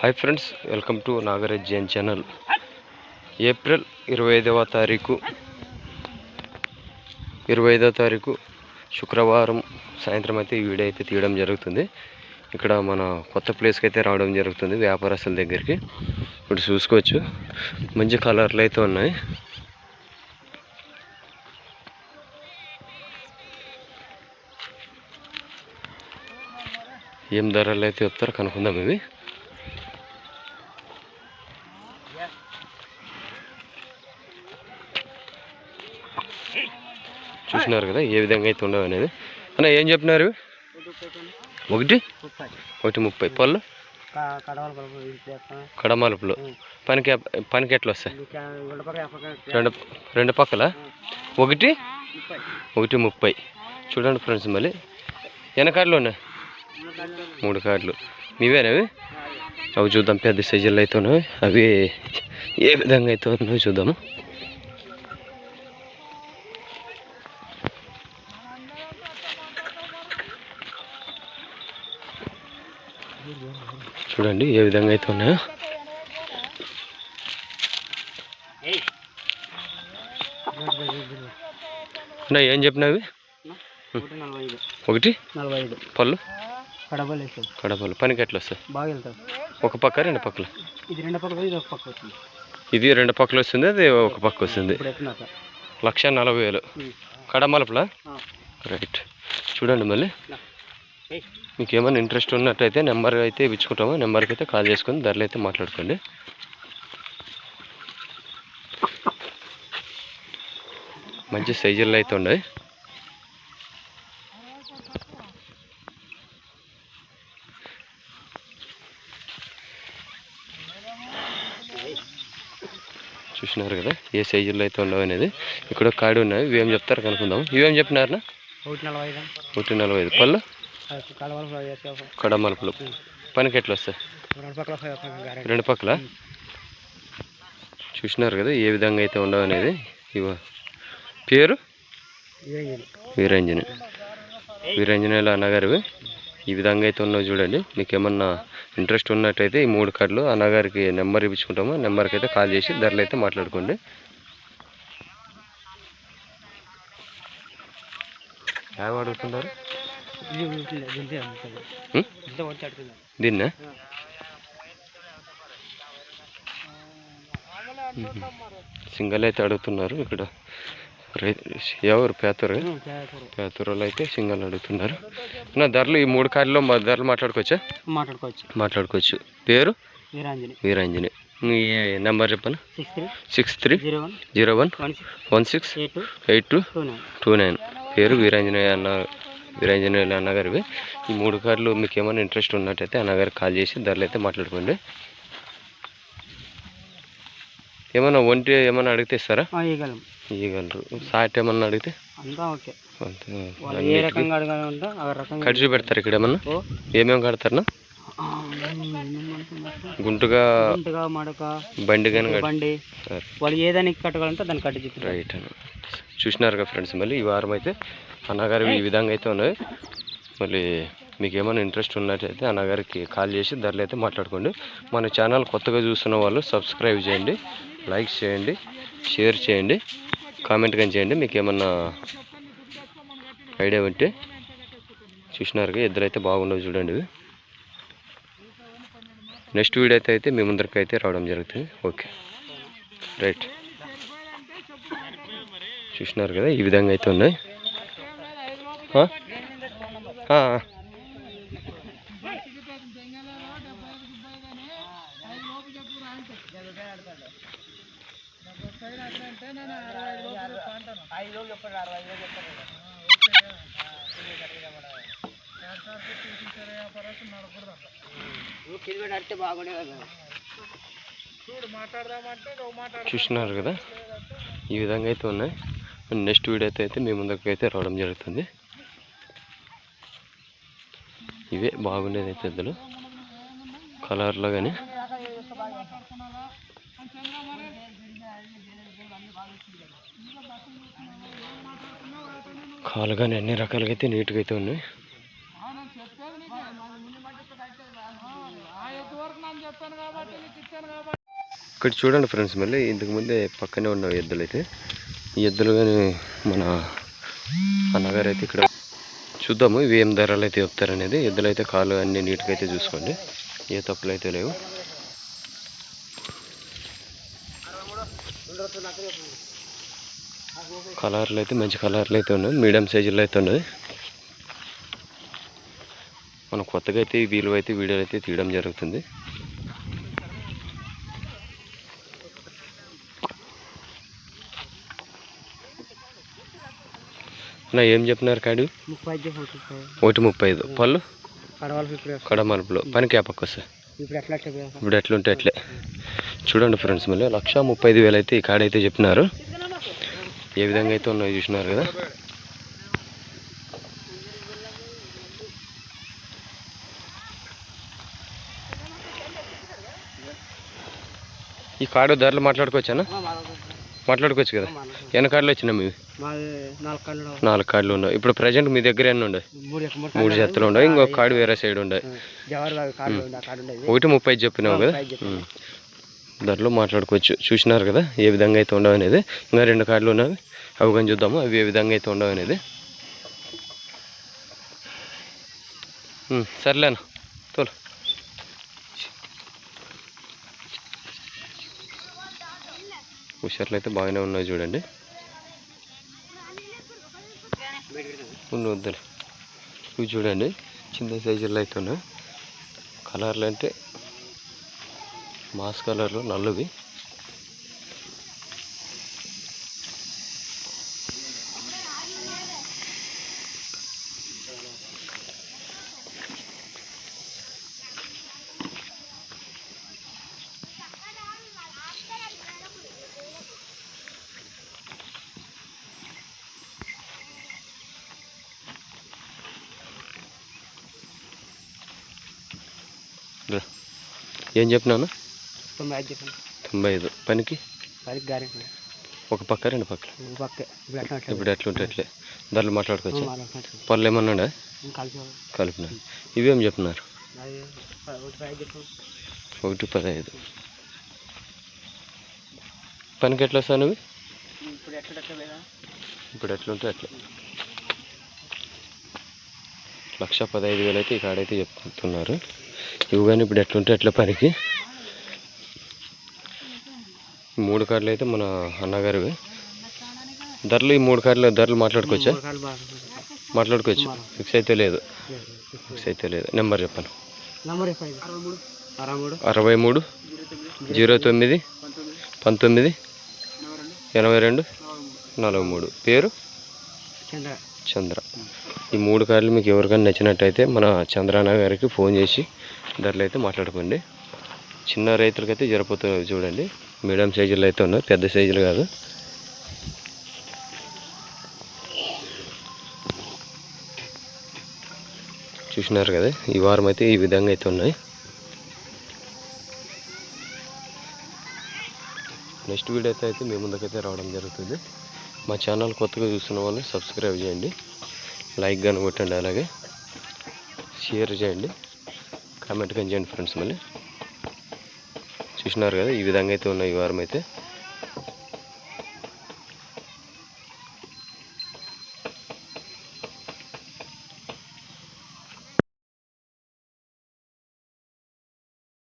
Hi friends welcome to Nagaraj Jain channel April ఇరవై ఐదవ తారీఖు. ఇరవై ఐదవ తారీఖు శుక్రవారం సాయంత్రం అయితే ఈ వీడియో అయితే తీయడం జరుగుతుంది. ఇక్కడ మన కొత్త ప్లేస్కి అయితే రావడం జరుగుతుంది వ్యాపారస్తుల దగ్గరికి. ఇప్పుడు చూసుకోవచ్చు. మంచి కలర్లు అయితే ఉన్నాయి. ఏం ధరలు అయితే చెప్తారో కనుక్కుందాం ఇవి. చూసినారు కదా ఏ విధంగా అయితే ఉండవు అనేది. అన్న ఏం చెప్పినారు? ఒకటి? ఒకటి ముప్పై. పళ్ళు? కడమలుపులు పనికి పనికి ఎట్లా వస్తాయి? రెండు రెండు పక్కల? ఒకటి? ఒకటి ముప్పై. చూడండి ఫ్రెండ్స్ మళ్ళీ. ఎన్ని కార్డులు ఉన్నాయి? మూడు కార్డులు మీవేనవి అవి? అవి చూద్దాం పెద్ద సైజులు అయితే ఉన్నాయి. అవి ఏ విధంగా అయితే ఉన్నాయో చూద్దాము. చూడండి ఏ విధంగా అయితే ఉన్నాయో. అన్నా ఏం చెప్పినవి? ఒకటి? పళ్ళు? కడపలు పనికి ఎట్లా వస్తాయి? బాగా వెళ్తాం ఒక పక్క రెండు పక్కల? ఇది రెండు పక్కల ఇది ఒక పక్క వస్తుంది. ఇది రెండు పక్కలు వస్తుంది అది ఒక పక్క వస్తుంది. లక్ష నలభై వేలు. కడమలపలా? రైట్ చూడండి మళ్ళీ. మీకు ఏమైనా ఇంట్రెస్ట్ ఉన్నట్టయితే నెంబర్ అయితే ఇచ్చుకుంటాము నెంబర్కి అయితే కాల్ చేసుకొని ధరలు అయితే మాట్లాడుకోండి. మంచి సైజుల్లో అయితే ఉన్నాయి. చూసినారు కదా ఏ సైజుల్లో అయితే ఉండవు అనేది. ఇక్కడ కాడి ఉన్నాయి. ఇవేం చెప్తారు కనుక్కుందాం. ఇవేం చెప్పినారనా ఒకటి నలభై ఐదు. ఒకటి నలభై ఐదు. పళ్ళు? కడమలుపులు పనికి ఎట్లా వస్తాయి? రెండు పక్కల చూసినారు కదా ఏ విధంగా అయితే ఉండవు అనేది? ఇవ. పేరు? వీరంజని. వీరంజనేయులు అన్నగారివి. ఈ విధంగా అయితే ఉన్నావు చూడండి. మీకు ఏమన్నా ఇంట్రెస్ట్ ఉన్నట్టయితే ఈ మూడు కార్డులు అన్నగారికి నెంబర్ ఇప్పించుకుంటాము. నెంబర్కి అయితే కాల్ చేసి ధరలు అయితే మాట్లాడుకోండి. ఏం అడుగుతున్నారు? దీన్నే? సింగల్ అయితే అడుగుతున్నారు ఇక్కడ. ఎవరు? పేతరు? పేతూరులో అయితే సింగల్ అడుగుతున్నారు. నా ధరలు ఈ మూడు కార్డులో మా ధరలు మాట్లాడుకోవచ్చా? మాట్లాడుకోవచ్చు. మాట్లాడుకోవచ్చు. పేరు? వీరాంజని. వీరాంజని. మీ నెంబర్ చెప్పను? Six three. Zero one. One. Six. Eight two. Two. Nine. Two nine. పేరు వీరాంజనేయ అన్న వీరాంజనేయులు అన్నగారివి. ఈ మూడు కార్లు మీకు ఏమైనా ఇంట్రెస్ట్ ఉన్నట్టయితే అన్నగారికి కాల్ చేసి ధరలు అయితే మాట్లాడుకోండి. ఏమైనా ఒంటి ఏమైనా అడిగితే ఇస్తారా? ఇవ్వగలం ఇవ్వగలరు సాట్ ఏమన్నా అడిగితే? కడిచి పెడతారు ఇక్కడ ఏమన్నా? ఏమేమి ఏమనుకుంటున్నారు? గుంటుగా గుంటగా మడక బండి బండి. వాళ్ళు ఏ దానికి కట్టగలంటే దాన్ని కట్టి చెప్తారు రైట్ చూసినారుగా ఫ్రెండ్స్ మళ్ళీ ఈ వారం అయితే అన్నగారు ఈ విధంగా అయితే ఉన్నాయి. మళ్ళీ మీకు ఏమైనా ఇంట్రెస్ట్ ఉన్నట్టయితే అన్నగారికి కాల్ చేసి ధరలు అయితే మాట్లాడుకోండి. మన ఛానల్ కొత్తగా చూస్తున్న వాళ్ళు సబ్స్క్రైబ్ చేయండి లైక్ చేయండి షేర్ చేయండి కామెంట్ కానీ చేయండి. మీకు ఏమన్నా ఐడియా ఉంటే చూసినారుగా ఇద్దరైతే బాగుండవు చూడండి నెక్స్ట్ వీడియో అయితే మీ ముందరికి అయితే రావడం జరుగుతుంది. ఓకే. రైట్. చూసినారు కదా ఈ విధంగా అయితే ఉన్నాయి. ఆ? ఆ, ఆ. చూసినారు కదా. ఈ విధంగా అయితే ఉన్నాయి. నెక్స్ట్ వీడియో అయితే అయితే మీ ముందుకు అయితే రావడం జరుగుతుంది. ఇవే బాగుండేది అయితే ఇద్దరు కలర్లో కానీ. కాలు కానీ అన్ని రకాలుగా అయితే నీట్గా అయితే ఉన్నాయి. ఇక్కడ చూడండి ఫ్రెండ్స్ మళ్ళీ ఇంతకుముందే పక్కనే ఉన్న ఎద్దులు అయితే ఈ ఎద్దులు కానీ మన అన్నగారు అయితే ఇక్కడ చూద్దాము ఇవి ఏం ధరలు అయితే చెప్తారనేది. ఎద్దులు అయితే కాలు అన్ని నీట్గా అయితే చూసుకోండి. ఏ తప్పులు అయితే లేవు. కలర్లు అయితే మంచి కలర్లు అయితే ఉన్నాయి మీడియం సైజులో అయితే ఉన్నాయి. మనం కొత్తగా అయితే వీలు అయితే వీడియోలు అయితే తీయడం జరుగుతుంది. నా ఏం చెప్పినారు కాడు? ఒకటి ముప్పై. ఐదు పళ్ళు? కడమలుపులో. పనికి వస్తాయి ఇప్పుడు ఎట్లుంటే అట్లే. చూడండి ఫ్రెండ్స్ మళ్ళీ లక్ష ముప్పై ఐదు వేలు అయితే ఈ కాడైతే చెప్పినారు. ఏ విధంగా అయితే ఉన్నాయో చూసినారు కదా. ఈ కార్డు ధరలు మాట్లాడుకోవచ్చానా మాట్లాడుకోవచ్చు. కదా. ఎన్ని కార్డులు వచ్చినాయి ఇవి మాది నాలుగు కళ్ళు ఉన్నాయి ఇప్పుడు ప్రజెంట్ మీ దగ్గర ఎన్ని ఉన్నాయి మూడు జతలు ఉన్నాయి ఇంకొక కార్డు వేరే సైడ్ ఉండేది. ఒకటి ముప్పై చెప్పినావు కదా. ధరలు మాట్లాడుకోవచ్చు. చూసినారు కదా? ఏ విధంగా అయితే ఉండవు అనేది. ఇంకా రెండు కార్డులు ఉన్నవి. అవి కానీ చూద్దాము. అవి ఏ విధంగా అయితే ఉండవు అనేది. సర్లేనా. తోలు. హుషార్లు అయితే బాగానే ఉన్నాయి చూడండి. ఉన్న వద్దులే ఇవి చూడండి. చిన్న సైజుల్లో అయితే ఉన్నాయి కలర్లు అంటే మాస్ కలర్లు నల్లవి. ఏం చెప్పినాను తొంభై ఐదు చెప్పండి తొంభై ఐదు. పనికి? గ్యారెంటీ. ఒక పక్క రెండు పక్కల. పక్కే. ఇప్పుడు ఎట్లా ఎట్లా ఇప్పుడు ఎట్లుంటే ఎట్లే ధరలు మాట్లాడుకోవచ్చు. పళ్ళు ఏమన్నాడా కలిపిన. ఇవేం చెప్తున్నారు ఒకటి పదహైదు పనికి ఎట్లా ఎట్లా లేదా ఇప్పుడు ఎట్లుంటే అట్లా. లక్ష పదహైదు వేలు అయితే ఈ కాడైతే చెప్తున్నారు. ఇవి కానీ ఇప్పుడు ఎట్లుంటే ఎట్లా పనికి. మూడు కార్డులు అయితే మన అన్నగారివి ధరలు ఈ మూడు కార్డులు ధరలు మాట్లాడుకోవచ్చా? మాట్లాడుకోవచ్చు. ఫిక్స్ అయితే లేదు. ఫిక్స్ అయితే లేదు. నెంబర్ చెప్పాను అరవై మూడు. అరవై జీరో తొమ్మిది పంతొమ్మిది ఎనభై రెండు నలభై మూడు. పేరు? చంద్ర. చంద్ర. ఈ మూడు కార్లు మీకు ఎవరికైనా నచ్చినట్టయితే మన చంద్రాన గారికి ఫోన్ చేసి ధరలు అయితే మాట్లాడుకోండి. చిన్న రైతులకైతే జరపోతున్నారు చూడండి. మీడియం సైజులు అయితే ఉన్నాయి పెద్ద సైజులు కాదు. చూసినారు కదా ఈ వారం అయితే ఈ విధంగా అయితే ఉన్నాయి. నెక్స్ట్ వీడియో అయితే అయితే మీ ముందుకైతే రావడం జరుగుతుంది. మా ఛానల్ కొత్తగా చూస్తున్న వాళ్ళు సబ్స్క్రైబ్ చేయండి. లైక్ కానీ కొట్టండి అలాగే. షేర్ చేయండి. కామెంట్ కానీ చేయండి ఫ్రెండ్స్ మళ్ళీ. చూసినారు కదా ఈ విధంగా అయితే ఉన్నాయి ఈ వారం అయితే.